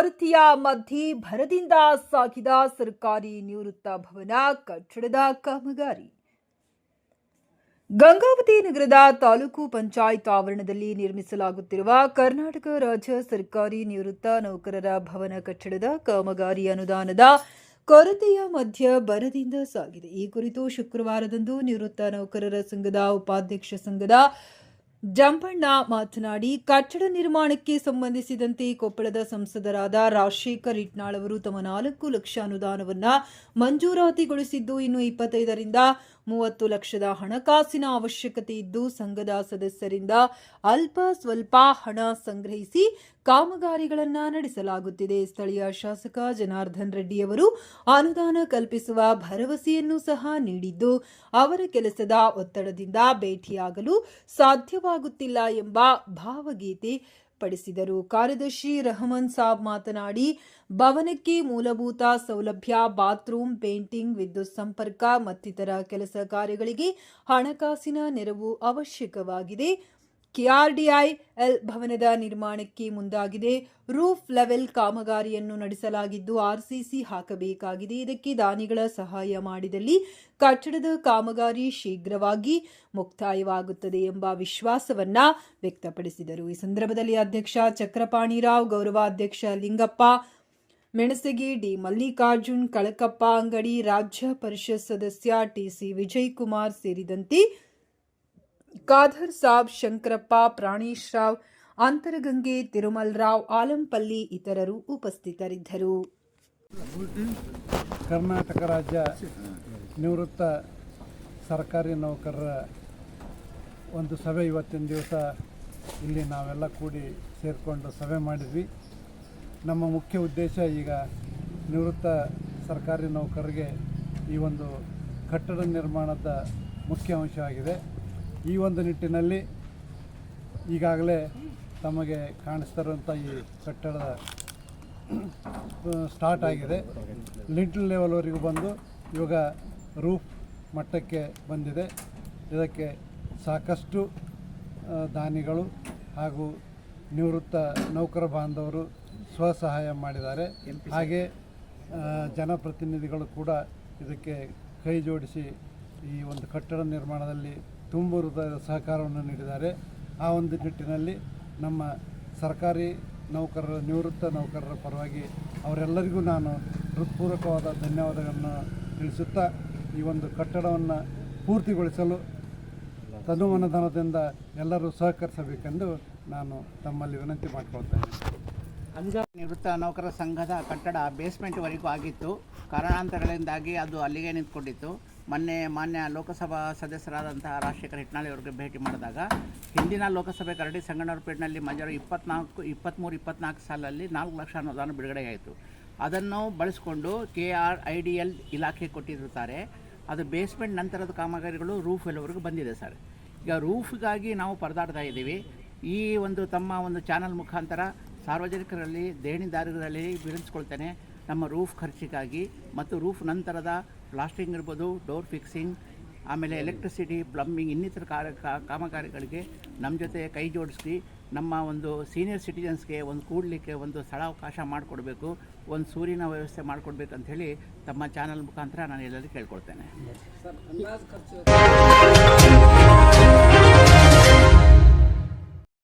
ಕೊರತೆಯ ಮಧ್ಯೆ ಭರದಿಂದ ಸಾಗಿದ ಸರ್ಕಾರಿ ನಿವೃತ್ತ ಭವನ ಕಟ್ಟಡದ ಕಾಮಗಾರಿ. ಗಂಗಾವತಿ ನಗರದ ತಾಲೂಕು ಪಂಚಾಯತ್ ಆವರಣದಲ್ಲಿ ನಿರ್ಮಿಸಲಾಗುತ್ತಿರುವ ಕರ್ನಾಟಕ ರಾಜ್ಯ ಸರ್ಕಾರಿ ನಿವೃತ್ತ ನೌಕರರ ಭವನ ಕಟ್ಟಡದ ಕಾಮಗಾರಿ ಅನುದಾನದ ಕೊರತೆಯ ಮಧ್ಯ ಬರದಿಂದ ಸಾಗಿದೆ. ಈ ಕುರಿತು ಶುಕ್ರವಾರದಂದು ನಿವೃತ್ತ ನೌಕರರ ಸಂಘದ ಉಪಾಧ್ಯಕ್ಷ ಸಂಘದ ಜಂಪಣ್ಣ ಮಾತನಾಡಿ, ಕಟ್ಟಡ ನಿರ್ಮಾಣಕ್ಕೆ ಸಂಬಂಧಿಸಿದಂತೆ ಕೊಪ್ಪಳದ ಸಂಸದರಾದ ರಾಜಶೇಖರ್ ಇಟ್ನಾಳ್ ಅವರು ತಮ್ಮ ನಾಲ್ಕು ಲಕ್ಷ ಅನುದಾನವನ್ನು ಮಂಜೂರಾತಿಗೊಳಿಸಿದ್ದು ಇನ್ನು ಇಪ್ಪತ್ತೈದರಿಂದ ಮೂವತ್ತು ಲಕ್ಷದ ಹಣಕಾಸಿನ ಅವಶ್ಯಕತೆ ಇದ್ದು ಸಂಘದ ಸದಸ್ಯರಿಂದ ಅಲ್ಪ ಸ್ವಲ್ಪ ಹಣ ಸಂಗ್ರಹಿಸಿ ಕಾಮಗಾರಿಗಳನ್ನು ನಡೆಸಲಾಗುತ್ತಿದೆ. ಸ್ಥಳೀಯ ಶಾಸಕ ಜನಾರ್ದನ್ ರೆಡ್ಡಿಯವರು ಅನುದಾನ ಕಲ್ಪಿಸುವ ಭರವಸೆಯನ್ನು ಸಹ ನೀಡಿದ್ದು, ಅವರ ಕೆಲಸದ ಒತ್ತಡದಿಂದ ಭೇಟಿಯಾಗಲು ಸಾಧ್ಯವಾಗುತ್ತಿಲ್ಲ ಎಂಬ ಭಾವಗೀತೆ ಪಡಿಸಿದರು ಕಾರ್ಯದರ್ಶಿ ರಹಮಾನ್ ಸಾಬ್ ಮಾತನಾಡಿ, ಭವನಕ್ಕೆ ಮೂಲಭೂತ ಸೌಲಭ್ಯ, ಬಾತ್ರೂಮ್, ಪೇಂಟಿಂಗ್, ವಿದ್ಯುತ್ ಸಂಪರ್ಕ ಮತ್ತಿತರ ಕೆಲಸ ಕಾರ್ಯಗಳಿಗೆ ಹಣಕಾಸಿನ ನೆರವು ಅವಶ್ಯಕವಾಗಿದೆ. ಕೆಆರ್ಡಿಐ ಎಲ್ ಭವನದ ನಿರ್ಮಾಣಕ್ಕೆ ಮುಂದಾಗಿದೆ. ರೂಫ್ ಲೆವೆಲ್ ಕಾಮಗಾರಿಯನ್ನು ನಡೆಸಲಾಗಿದ್ದು ಆರ್ಸಿಸಿ ಹಾಕಬೇಕಾಗಿದೆ. ಇದಕ್ಕೆ ದಾನಿಗಳ ಸಹಾಯ ಮಾಡಿದಲ್ಲಿ ಕಟ್ಟಡದ ಕಾಮಗಾರಿ ಶೀಘ್ರವಾಗಿ ಮುಕ್ತಾಯವಾಗುತ್ತದೆ ಎಂಬ ವಿಶ್ವಾಸವನ್ನ ವ್ಯಕ್ತಪಡಿಸಿದರು. ಈ ಸಂದರ್ಭದಲ್ಲಿ ಅಧ್ಯಕ್ಷ ಚಕ್ರಪಾಣಿರಾವ್ ಗೌರವಾಧ್ಯಕ್ಷ ಲಿಂಗಪ್ಪ, ಮೆಣಸಗಿ ಡಿ ಮಲ್ಲಿಕಾರ್ಜುನ್, ಕಳಕಪ್ಪ ಅಂಗಡಿ ರಾಜ್ಯ ಪರಿಷತ್ ಸದಸ್ಯ ಟಿಸಿ ವಿಜಯ್ ಕುಮಾರ್ ಸೇರಿದಂತೆ ಖಾದರ್ ಸಾಬ್, ಶಂಕರಪ್ಪ ಪ್ರಾಣೇಶ್ ರಾವ್ ಅಂತರಗಂಗೆ ತಿರುಮಲ್ ರಾವ್ ಆಲಂಪಲ್ಲಿ ಇತರರು ಉಪಸ್ಥಿತರಿದ್ದರು. ಕರ್ನಾಟಕ ರಾಜ್ಯ ನಿವೃತ್ತ ಸರ್ಕಾರಿ ನೌಕರರ ಒಂದು ಸಭೆ ಇವತ್ತಿನ ದಿವಸ ಇಲ್ಲಿ ನಾವೆಲ್ಲ ಕೂಡಿ ಸೇರಿಕೊಂಡು ಸಭೆ ಮಾಡಿದ್ವಿ. ನಮ್ಮ ಮುಖ್ಯ ಉದ್ದೇಶ ಈಗ ನಿವೃತ್ತ ಸರ್ಕಾರಿ ನೌಕರರಿಗೆ ಈ ಒಂದು ಕಟ್ಟಡ ನಿರ್ಮಾಣದ ಮುಖ್ಯ ಅಂಶವಾಗಿದೆ ಈ ಒಂದು ನಿಟ್ಟಿನಲ್ಲಿ ಈಗಾಗಲೇ ತಮಗೆ ಕಾಣಿಸ್ತಿರುವಂಥ ಈ ಕಟ್ಟಡದ ಸ್ಟಾರ್ಟ್ ಆಗಿದೆ. ಲಿಂಟಲ್ ಲೆವೆಲ್ವರೆಗೂ ಬಂದು ಇವಾಗ ರೂಫ್ ಮಟ್ಟಕ್ಕೆ ಬಂದಿದೆ. ಇದಕ್ಕೆ ಸಾಕಷ್ಟು ದಾನಿಗಳು ಹಾಗೂ ನಿವೃತ್ತ ನೌಕರ ಬಾಂಧವರು ಸ್ವಸಹಾಯ ಮಾಡಿದ್ದಾರೆ. ಹಾಗೆ ಜನಪ್ರತಿನಿಧಿಗಳು ಕೂಡ ಇದಕ್ಕೆ ಕೈ ಜೋಡಿಸಿ ಈ ಒಂದು ಕಟ್ಟಡ ನಿರ್ಮಾಣದಲ್ಲಿ ತುಂಬ ಹೃದಯದ ಸಹಕಾರವನ್ನು ನೀಡಿದ್ದಾರೆ. ಆ ಒಂದು ನಿಟ್ಟಿನಲ್ಲಿ ನಮ್ಮ ಸರ್ಕಾರಿ ನೌಕರರ, ನಿವೃತ್ತ ನೌಕರರ ಪರವಾಗಿ ಅವರೆಲ್ಲರಿಗೂ ನಾನು ಹೃತ್ಪೂರ್ವಕವಾದ ಧನ್ಯವಾದಗಳನ್ನು ತಿಳಿಸುತ್ತಾ, ಈ ಒಂದು ಕಟ್ಟಡವನ್ನು ಪೂರ್ತಿಗೊಳಿಸಲು ತನುಮನಧನದಿಂದ ಎಲ್ಲರೂ ಸಹಕರಿಸಬೇಕೆಂದು ನಾನು ತಮ್ಮಲ್ಲಿ ವಿನಂತಿ ಮಾಡಿಕೊಳ್ತೇನೆ. ನಿವೃತ್ತ ನೌಕರ ಸಂಘದ ಕಟ್ಟಡ ಬೇಸ್ಮೆಂಟ್ವರೆಗೂ ಆಗಿತ್ತು. ಕಾರಣಾಂತರಗಳಿಂದಾಗಿ ಅದು ಅಲ್ಲಿಗೆ ನಿಂತ್ಕೊಂಡಿತ್ತು. ಮೊನ್ನೆ ಮಾನ್ಯ ಲೋಕಸಭಾ ಸದಸ್ಯರಾದಂತಹ ರಾಜಶೇಖರ್ ಹಿಟ್ನಾಳಿ ಅವರಿಗೆ ಭೇಟಿ ಮಾಡಿದಾಗ ಹಿಂದಿನ ಲೋಕಸಭೆ ಕರಡಿ ಸಂಗಣ್ಣವರಪೇಟೆನಲ್ಲಿ ಮಂಜೂರು ಇಪ್ಪತ್ನಾಲ್ಕು ಇಪ್ಪತ್ತ್ಮೂರು ಇಪ್ಪತ್ನಾಲ್ಕು ಸಾಲಲ್ಲಿ ನಾಲ್ಕು ಲಕ್ಷ ಅನುದಾನ ಬಿಡುಗಡೆಯಾಯಿತು. ಅದನ್ನು ಬಳಸಿಕೊಂಡು K R I D L ಇಲಾಖೆ ಕೊಟ್ಟಿರುತ್ತಾರೆ. ಅದು ಬೇಸ್ಮೆಂಟ್ ನಂತರದ ಕಾಮಗಾರಿಗಳು ರೂಫ್ ಎಲ್ಲವರೆಗೂ ಬಂದಿದೆ ಸರ್. ಈಗ ರೂಫ್ಗಾಗಿ ನಾವು ಪರದಾಡ್ತಾ ಇದ್ದೀವಿ. ಈ ಒಂದು ತಮ್ಮ ಒಂದು ಚಾನಲ್ ಮುಖಾಂತರ ಸಾರ್ವಜನಿಕರಲ್ಲಿ, ದೇಣಿದಾರರಲ್ಲಿ ವಿನಂತಿಸ್ಕೊಳ್ತೇನೆ ನಮ್ಮ ರೂಫ್ ಖರ್ಚಿಗಾಗಿ ಮತ್ತು ರೂಫ್ ನಂತರದ ಪ್ಲಾಸ್ಟಿಂಗ್ ಇರ್ಬೋದು ಡೋರ್ ಫಿಕ್ಸಿಂಗ್ ಆಮೇಲೆ ಎಲೆಕ್ಟ್ರಿಸಿಟಿ ಪ್ಲಂಬಿಂಗ್ ಇನ್ನಿತರ ಕಾರ್ಯ ಕಾ- ಕಾಮಗಾರಿಗಳಿಗೆ ನಮ್ಮ ಜೊತೆ ಕೈ ಜೋಡಿಸಿ ನಮ್ಮ ಒಂದು ಸೀನಿಯರ್ ಸಿಟಿಜನ್ಸ್ಗೆ ಒಂದು ಕೂಡಲಿಕ್ಕೆ ಒಂದು ಸ್ಥಳಾವಕಾಶ ಮಾಡಿಕೊಡ್ಬೇಕು ಒಂದು ಸೂರ್ಯನ ವ್ಯವಸ್ಥೆ ಮಾಡಿಕೊಡ್ಬೇಕು ಅಂತ ಹೇಳಿ ತಮ್ಮ ಚಾನಲ್ ಮುಖಾಂತರ ನಾನು ಎಲ್ಲರಿಗೂ ಕೇಳ್ಕೊಳ್ತೇನೆ